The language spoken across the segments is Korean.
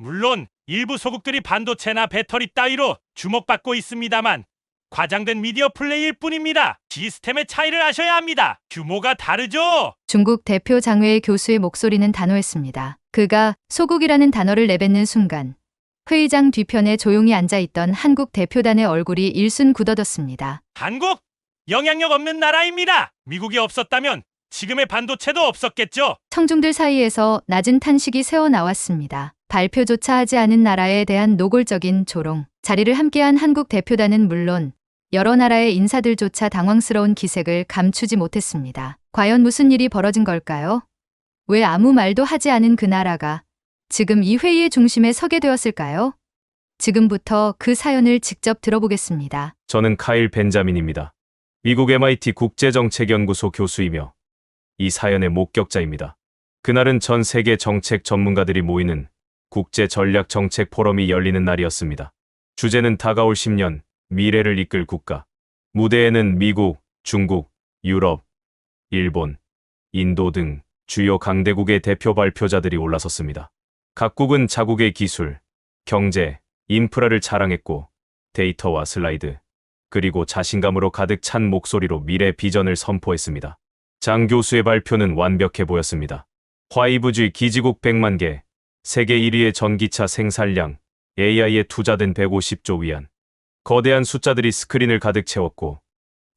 물론 일부 소국들이 반도체나 배터리 따위로 주목받고 있습니다만 과장된 미디어 플레이일 뿐입니다. 시스템의 차이를 아셔야 합니다. 규모가 다르죠. 중국 대표 장외의 교수의 목소리는 단호했습니다. 그가 소국이라는 단어를 내뱉는 순간 회의장 뒤편에 조용히 앉아 있던 한국 대표단의 얼굴이 일순 굳어졌습니다. 한국 영향력 없는 나라입니다. 미국이 없었다면 지금의 반도체도 없었겠죠. 청중들 사이에서 낮은 탄식이 새어 나왔습니다. 발표조차 하지 않은 나라에 대한 노골적인 조롱. 자리를 함께한 한국 대표단은 물론 여러 나라의 인사들조차 당황스러운 기색을 감추지 못했습니다. 과연 무슨 일이 벌어진 걸까요? 왜 아무 말도 하지 않은 그 나라가 지금 이 회의의 중심에 서게 되었을까요? 지금부터 그 사연을 직접 들어보겠습니다. 저는 카일 벤자민입니다. 미국 MIT 국제정책연구소 교수이며 이 사연의 목격자입니다. 그날은 전 세계 정책 전문가들이 모이는 국제 전략 정책 포럼이 열리는 날이었습니다. 주제는 다가올 10년 미래를 이끌 국가. 무대에는 미국, 중국, 유럽, 일본, 인도 등 주요 강대국의 대표 발표자들이 올라섰습니다. 각국은 자국의 기술, 경제, 인프라를 자랑했고 데이터와 슬라이드, 그리고 자신감으로 가득 찬 목소리로 미래 비전을 선포했습니다. 장 교수의 발표는 완벽해 보였습니다. 화이브주의 기지국 100만 개, 세계 1위의 전기차 생산량, AI에 투자된 150조 위안. 거대한 숫자들이 스크린을 가득 채웠고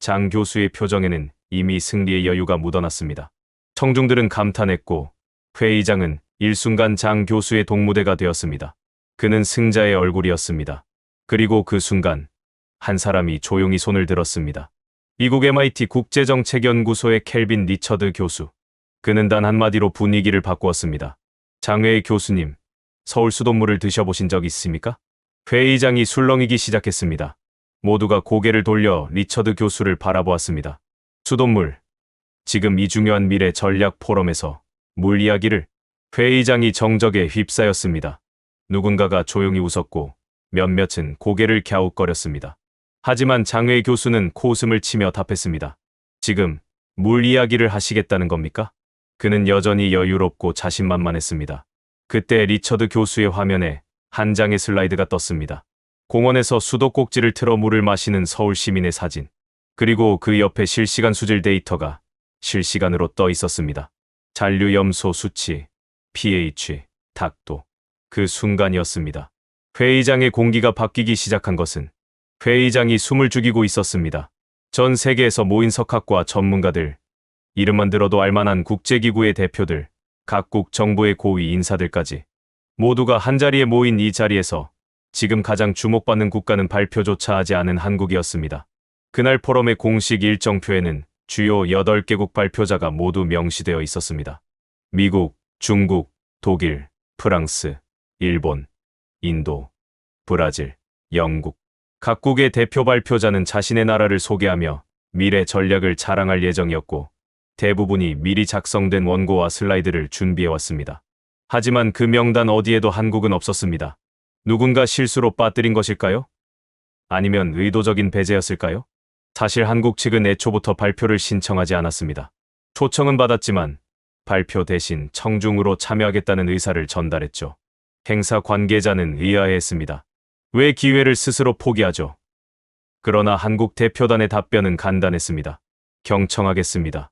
장 교수의 표정에는 이미 승리의 여유가 묻어났습니다. 청중들은 감탄했고 회의장은 일순간 장 교수의 동무대가 되었습니다. 그는 승자의 얼굴이었습니다. 그리고 그 순간 한 사람이 조용히 손을 들었습니다. 미국 MIT 국제정책연구소의 켈빈 리처드 교수. 그는 단 한마디로 분위기를 바꾸었습니다. 장외의 교수님, 서울 수돗물을 드셔보신 적 있습니까? 회의장이 술렁이기 시작했습니다. 모두가 고개를 돌려 리처드 교수를 바라보았습니다. 수돗물. 지금 이 중요한 미래 전략 포럼에서 물 이야기를 회의장이 정적에 휩싸였습니다. 누군가가 조용히 웃었고 몇몇은 고개를 갸웃거렸습니다. 하지만 장외 교수는 코웃음을 치며 답했습니다. 지금 물 이야기를 하시겠다는 겁니까? 그는 여전히 여유롭고 자신만만했습니다. 그때 리처드 교수의 화면에 한 장의 슬라이드가 떴습니다. 공원에서 수도꼭지를 틀어 물을 마시는 서울 시민의 사진. 그리고 그 옆에 실시간 수질 데이터가 실시간으로 떠 있었습니다. 잔류 염소 수치, pH, 닥도. 그 순간이었습니다. 회의장의 공기가 바뀌기 시작한 것은 회의장이 숨을 죽이고 있었습니다. 전 세계에서 모인 석학과 전문가들, 이름만 들어도 알만한 국제기구의 대표들, 각국 정부의 고위 인사들까지 모두가 한자리에 모인 이 자리에서 지금 가장 주목받는 국가는 발표조차 하지 않은 한국이었습니다. 그날 포럼의 공식 일정표에는 주요 8개국 발표자가 모두 명시되어 있었습니다. 미국, 중국, 독일, 프랑스, 일본, 인도, 브라질, 영국. 각국의 대표 발표자는 자신의 나라를 소개하며 미래 전략을 자랑할 예정이었고 대부분이 미리 작성된 원고와 슬라이드를 준비해왔습니다. 하지만 그 명단 어디에도 한국은 없었습니다. 누군가 실수로 빠뜨린 것일까요? 아니면 의도적인 배제였을까요? 사실 한국 측은 애초부터 발표를 신청하지 않았습니다. 초청은 받았지만 발표 대신 청중으로 참여하겠다는 의사를 전달했죠. 행사 관계자는 의아해했습니다. 왜 기회를 스스로 포기하죠? 그러나 한국 대표단의 답변은 간단했습니다. 경청하겠습니다.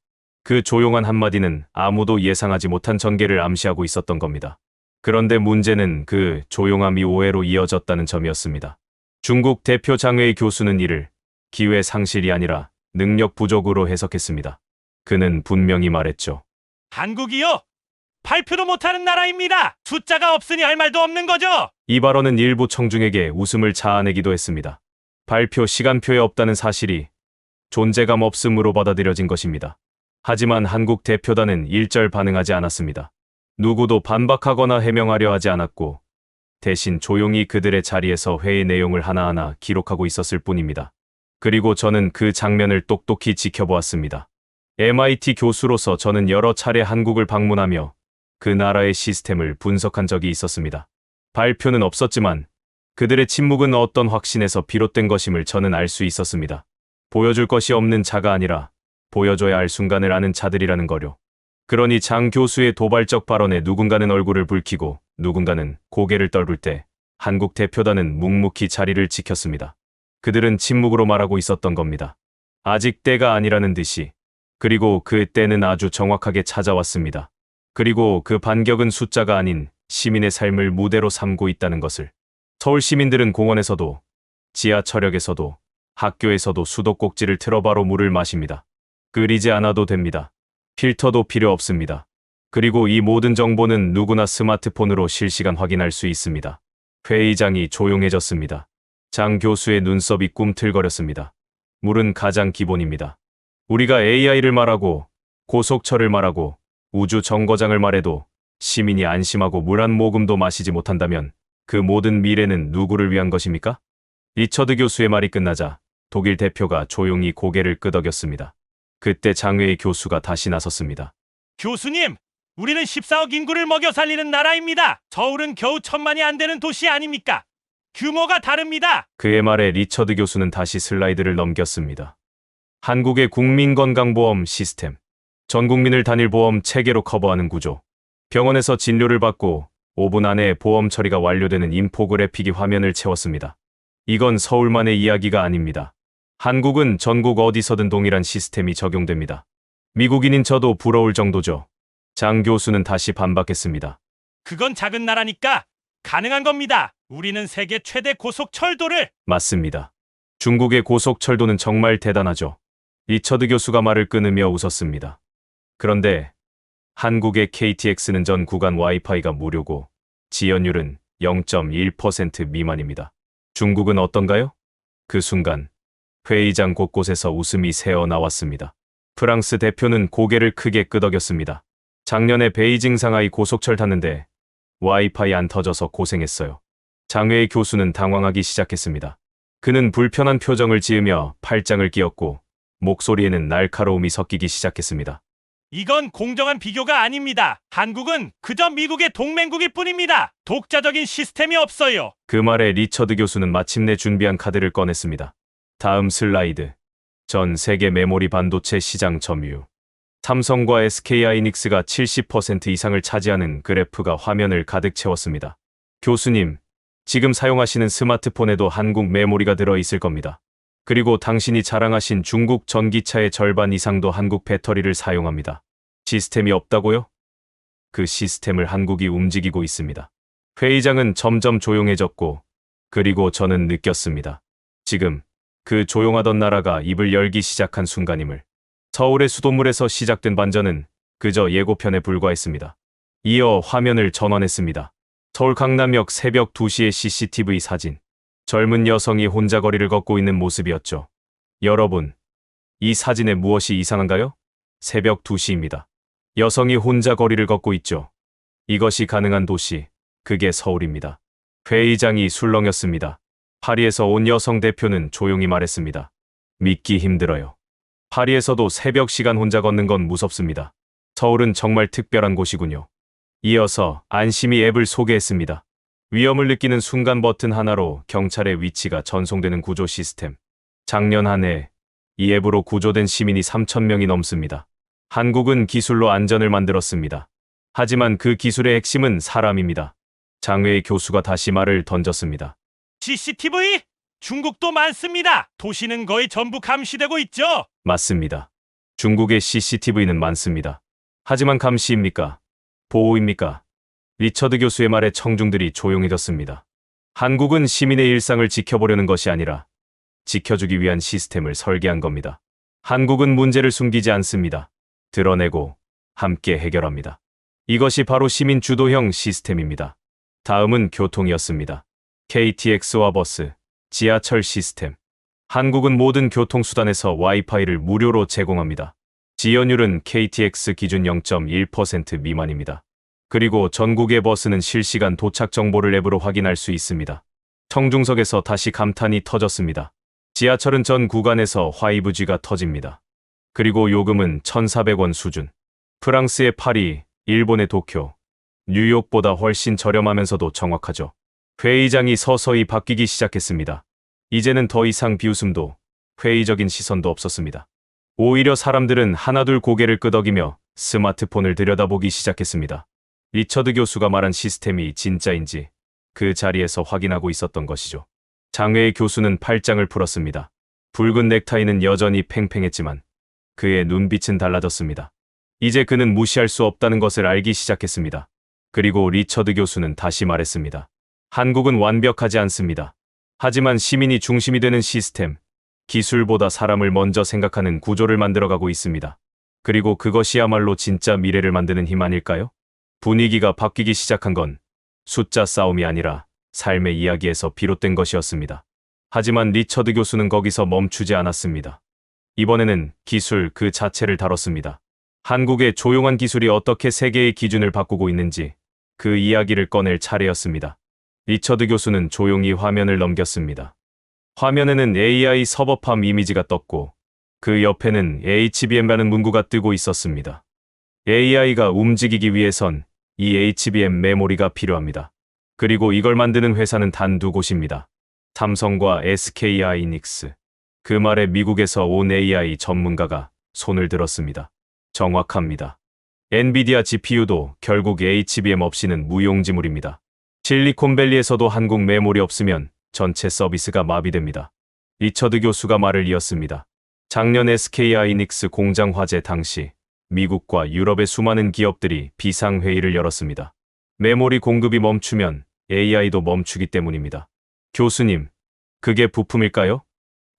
그 조용한 한마디는 아무도 예상하지 못한 전개를 암시하고 있었던 겁니다. 그런데 문제는 그 조용함이 오해로 이어졌다는 점이었습니다. 중국 대표 장외의 교수는 이를 기회 상실이 아니라 능력 부족으로 해석했습니다. 그는 분명히 말했죠. 한국이요? 발표도 못하는 나라입니다. 숫자가 없으니 할 말도 없는 거죠. 이 발언은 일부 청중에게 웃음을 자아내기도 했습니다. 발표 시간표에 없다는 사실이 존재감 없음으로 받아들여진 것입니다. 하지만 한국 대표단은 일절 반응하지 않았습니다. 누구도 반박하거나 해명하려 하지 않았고 대신 조용히 그들의 자리에서 회의 내용을 하나하나 기록하고 있었을 뿐입니다. 그리고 저는 그 장면을 똑똑히 지켜보았습니다. MIT 교수로서 저는 여러 차례 한국을 방문하며 그 나라의 시스템을 분석한 적이 있었습니다. 발표는 없었지만 그들의 침묵은 어떤 확신에서 비롯된 것임을 저는 알 수 있었습니다. 보여줄 것이 없는 자가 아니라 보여줘야 할 순간을 아는 자들이라는 거요. 그러니 장 교수의 도발적 발언에 누군가는 얼굴을 붉히고 누군가는 고개를 떨굴 때 한국 대표단은 묵묵히 자리를 지켰습니다. 그들은 침묵으로 말하고 있었던 겁니다. 아직 때가 아니라는 듯이. 그리고 그 때는 아주 정확하게 찾아왔습니다. 그리고 그 반격은 숫자가 아닌 시민의 삶을 무대로 삼고 있다는 것을. 서울 시민들은 공원에서도 지하철역에서도 학교에서도 수도꼭지를 틀어 바로 물을 마십니다. 끓이지 않아도 됩니다. 필터도 필요 없습니다. 그리고 이 모든 정보는 누구나 스마트폰으로 실시간 확인할 수 있습니다. 회의장이 조용해졌습니다. 장 교수의 눈썹이 꿈틀거렸습니다. 물은 가장 기본입니다. 우리가 AI를 말하고 고속철을 말하고 우주 정거장을 말해도 시민이 안심하고 물 한 모금도 마시지 못한다면 그 모든 미래는 누구를 위한 것입니까? 리처드 교수의 말이 끝나자 독일 대표가 조용히 고개를 끄덕였습니다. 그때 장외의 교수가 다시 나섰습니다. 교수님, 우리는 14억 인구를 먹여 살리는 나라입니다. 서울은 겨우 천만이 안 되는 도시 아닙니까? 규모가 다릅니다. 그의 말에 리처드 교수는 다시 슬라이드를 넘겼습니다. 한국의 국민건강보험 시스템. 전 국민을 단일 보험 체계로 커버하는 구조. 병원에서 진료를 받고 5분 안에 보험 처리가 완료되는 인포그래픽이 화면을 채웠습니다. 이건 서울만의 이야기가 아닙니다. 한국은 전국 어디서든 동일한 시스템이 적용됩니다. 미국인인 저도 부러울 정도죠. 장 교수는 다시 반박했습니다. 그건 작은 나라니까 가능한 겁니다. 우리는 세계 최대 고속철도를 맞습니다. 중국의 고속철도는 정말 대단하죠. 리처드 교수가 말을 끊으며 웃었습니다. 그런데 한국의 KTX는 전 구간 와이파이가 무료고 지연율은 0.1% 미만입니다. 중국은 어떤가요? 그 순간 회의장 곳곳에서 웃음이 새어 나왔습니다. 프랑스 대표는 고개를 크게 끄덕였습니다. 작년에 베이징 상하이 고속철 탔는데 와이파이 안 터져서 고생했어요. 장외의 교수는 당황하기 시작했습니다. 그는 불편한 표정을 지으며 팔짱을 끼었고 목소리에는 날카로움이 섞이기 시작했습니다. 이건 공정한 비교가 아닙니다. 한국은 그저 미국의 동맹국일 뿐입니다. 독자적인 시스템이 없어요. 그 말에 리처드 교수는 마침내 준비한 카드를 꺼냈습니다. 다음 슬라이드. 전 세계 메모리 반도체 시장 점유. 삼성과 SK 하이닉스가 70% 이상을 차지하는 그래프가 화면을 가득 채웠습니다. 교수님, 지금 사용하시는 스마트폰에도 한국 메모리가 들어 있을 겁니다. 그리고 당신이 자랑하신 중국 전기차의 절반 이상도 한국 배터리를 사용합니다. 시스템이 없다고요? 그 시스템을 한국이 움직이고 있습니다. 회의장은 점점 조용해졌고, 그리고 저는 느꼈습니다. 지금 그 조용하던 나라가 입을 열기 시작한 순간임을. 서울의 수돗물에서 시작된 반전은 그저 예고편에 불과했습니다. 이어 화면을 전환했습니다. 서울 강남역 새벽 2시의 CCTV 사진. 젊은 여성이 혼자 거리를 걷고 있는 모습이었죠. 여러분, 이 사진에 무엇이 이상한가요? 새벽 2시입니다. 여성이 혼자 거리를 걷고 있죠. 이것이 가능한 도시, 그게 서울입니다. 회의장이 술렁였습니다. 파리에서 온 여성 대표는 조용히 말했습니다. 믿기 힘들어요. 파리에서도 새벽 시간 혼자 걷는 건 무섭습니다. 서울은 정말 특별한 곳이군요. 이어서 안심이 앱을 소개했습니다. 위험을 느끼는 순간 버튼 하나로 경찰의 위치가 전송되는 구조 시스템. 작년 한 해 이 앱으로 구조된 시민이 3천명이 넘습니다. 한국은 기술로 안전을 만들었습니다. 하지만 그 기술의 핵심은 사람입니다. 장외의 교수가 다시 말을 던졌습니다. CCTV? 중국도 많습니다. 도시는 거의 전부 감시되고 있죠. 맞습니다. 중국의 CCTV는 많습니다. 하지만 감시입니까? 보호입니까? 리처드 교수의 말에 청중들이 조용해졌습니다. 한국은 시민의 일상을 지켜보려는 것이 아니라 지켜주기 위한 시스템을 설계한 겁니다. 한국은 문제를 숨기지 않습니다. 드러내고 함께 해결합니다. 이것이 바로 시민 주도형 시스템입니다. 다음은 교통이었습니다. KTX와 버스, 지하철 시스템. 한국은 모든 교통수단에서 와이파이를 무료로 제공합니다. 지연율은 KTX 기준 0.1% 미만입니다. 그리고 전국의 버스는 실시간 도착 정보를 앱으로 확인할 수 있습니다. 청중석에서 다시 감탄이 터졌습니다. 지하철은 전 구간에서 화이브지가 터집니다. 그리고 요금은 1,400원 수준. 프랑스의 파리, 일본의 도쿄, 뉴욕보다 훨씬 저렴하면서도 정확하죠. 회의장이 서서히 바뀌기 시작했습니다. 이제는 더 이상 비웃음도 회의적인 시선도 없었습니다. 오히려 사람들은 하나둘 고개를 끄덕이며 스마트폰을 들여다보기 시작했습니다. 리처드 교수가 말한 시스템이 진짜인지 그 자리에서 확인하고 있었던 것이죠. 장외의 교수는 팔짱을 풀었습니다. 붉은 넥타이는 여전히 팽팽했지만 그의 눈빛은 달라졌습니다. 이제 그는 무시할 수 없다는 것을 알기 시작했습니다. 그리고 리처드 교수는 다시 말했습니다. 한국은 완벽하지 않습니다. 하지만 시민이 중심이 되는 시스템, 기술보다 사람을 먼저 생각하는 구조를 만들어가고 있습니다. 그리고 그것이야말로 진짜 미래를 만드는 힘 아닐까요? 분위기가 바뀌기 시작한 건 숫자 싸움이 아니라 삶의 이야기에서 비롯된 것이었습니다. 하지만 리처드 교수는 거기서 멈추지 않았습니다. 이번에는 기술 그 자체를 다뤘습니다. 한국의 조용한 기술이 어떻게 세계의 기준을 바꾸고 있는지 그 이야기를 꺼낼 차례였습니다. 리처드 교수는 조용히 화면을 넘겼습니다. 화면에는 AI 서버팜 이미지가 떴고 그 옆에는 HBM라는 문구가 뜨고 있었습니다. AI가 움직이기 위해선 이 HBM 메모리가 필요합니다. 그리고 이걸 만드는 회사는 단 두 곳입니다. 삼성과 SK 하이닉스. 그 말에 미국에서 온 AI 전문가가 손을 들었습니다. 정확합니다. 엔비디아 GPU도 결국 HBM 없이는 무용지물입니다. 실리콘밸리에서도 한국 메모리 없으면 전체 서비스가 마비됩니다. 리처드 교수가 말을 이었습니다. 작년 SK 하이닉스 공장 화재 당시 미국과 유럽의 수많은 기업들이 비상회의를 열었습니다. 메모리 공급이 멈추면 AI도 멈추기 때문입니다. 교수님, 그게 부품일까요?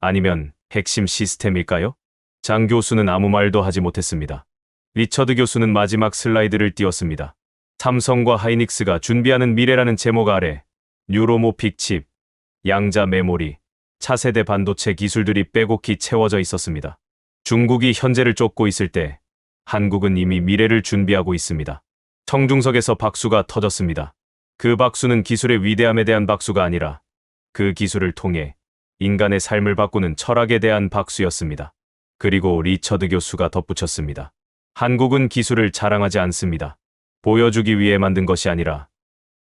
아니면 핵심 시스템일까요? 장 교수는 아무 말도 하지 못했습니다. 리처드 교수는 마지막 슬라이드를 띄웠습니다. 삼성과 하이닉스가 준비하는 미래라는 제목 아래 뉴로모픽 칩, 양자 메모리, 차세대 반도체 기술들이 빼곡히 채워져 있었습니다. 중국이 현재를 쫓고 있을 때 한국은 이미 미래를 준비하고 있습니다. 청중석에서 박수가 터졌습니다. 그 박수는 기술의 위대함에 대한 박수가 아니라 그 기술을 통해 인간의 삶을 바꾸는 철학에 대한 박수였습니다. 그리고 리처드 교수가 덧붙였습니다. 한국은 기술을 자랑하지 않습니다. 보여주기 위해 만든 것이 아니라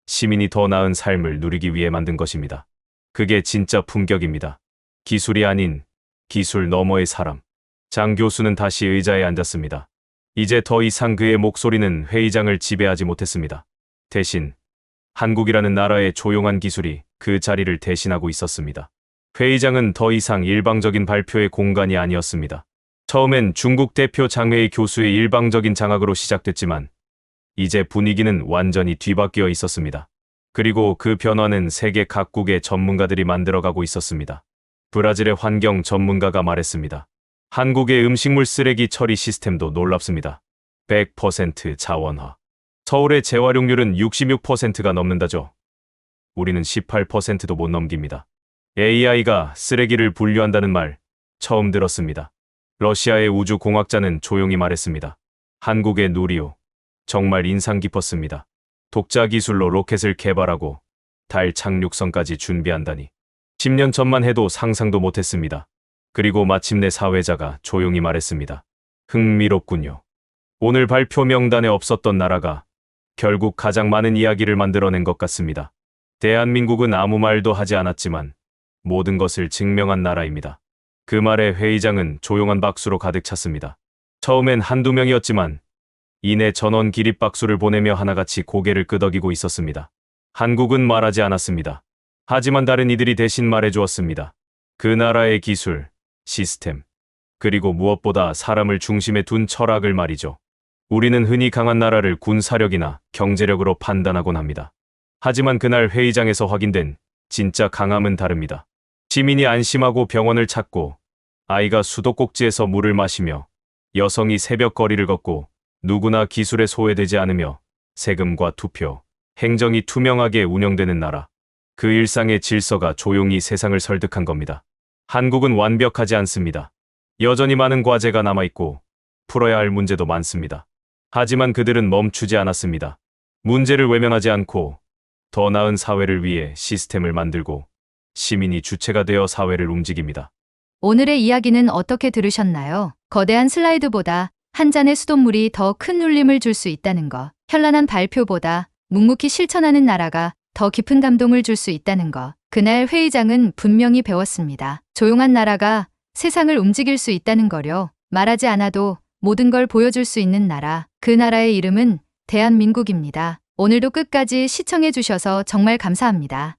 시민이 더 나은 삶을 누리기 위해 만든 것입니다. 그게 진짜 품격입니다. 기술이 아닌 기술 너머의 사람. 장 교수는 다시 의자에 앉았습니다. 이제 더 이상 그의 목소리는 회의장을 지배하지 못했습니다. 대신 한국이라는 나라의 조용한 기술이 그 자리를 대신하고 있었습니다. 회의장은 더 이상 일방적인 발표의 공간이 아니었습니다. 처음엔 중국 대표 장외의 교수의 일방적인 장악으로 시작됐지만 이제 분위기는 완전히 뒤바뀌어 있었습니다. 그리고 그 변화는 세계 각국의 전문가들이 만들어가고 있었습니다. 브라질의 환경 전문가가 말했습니다. 한국의 음식물 쓰레기 처리 시스템도 놀랍습니다. 100% 자원화. 서울의 재활용률은 66%가 넘는다죠. 우리는 18%도 못 넘깁니다. AI가 쓰레기를 분류한다는 말 처음 들었습니다. 러시아의 우주공학자는 조용히 말했습니다. 한국의 누리호 정말 인상 깊었습니다. 독자 기술로 로켓을 개발하고 달 착륙선까지 준비한다니. 10년 전만 해도 상상도 못했습니다. 그리고 마침내 사회자가 조용히 말했습니다. 흥미롭군요. 오늘 발표 명단에 없었던 나라가 결국 가장 많은 이야기를 만들어낸 것 같습니다. 대한민국은 아무 말도 하지 않았지만 모든 것을 증명한 나라입니다. 그 말에 회의장은 조용한 박수로 가득 찼습니다. 처음엔 한두 명이었지만 이내 전원 기립박수를 보내며 하나같이 고개를 끄덕이고 있었습니다. 한국은 말하지 않았습니다. 하지만 다른 이들이 대신 말해주었습니다. 그 나라의 기술, 시스템, 그리고 무엇보다 사람을 중심에 둔 철학을 말이죠. 우리는 흔히 강한 나라를 군사력이나 경제력으로 판단하곤 합니다. 하지만 그날 회의장에서 확인된 진짜 강함은 다릅니다. 시민이 안심하고 병원을 찾고 아이가 수도꼭지에서 물을 마시며 여성이 새벽 거리를 걷고 누구나 기술에 소외되지 않으며 세금과 투표, 행정이 투명하게 운영되는 나라. 그 일상의 질서가 조용히 세상을 설득한 겁니다. 한국은 완벽하지 않습니다. 여전히 많은 과제가 남아있고 풀어야 할 문제도 많습니다. 하지만 그들은 멈추지 않았습니다. 문제를 외면하지 않고 더 나은 사회를 위해 시스템을 만들고 시민이 주체가 되어 사회를 움직입니다. 오늘의 이야기는 어떻게 들으셨나요? 거대한 슬라이드보다 한 잔의 수돗물이 더 큰 울림을 줄 수 있다는 것. 현란한 발표보다 묵묵히 실천하는 나라가 더 깊은 감동을 줄 수 있다는 것. 그날 회의장은 분명히 배웠습니다. 조용한 나라가 세상을 움직일 수 있다는 거려. 말하지 않아도 모든 걸 보여줄 수 있는 나라. 그 나라의 이름은 대한민국입니다. 오늘도 끝까지 시청해 주셔서 정말 감사합니다.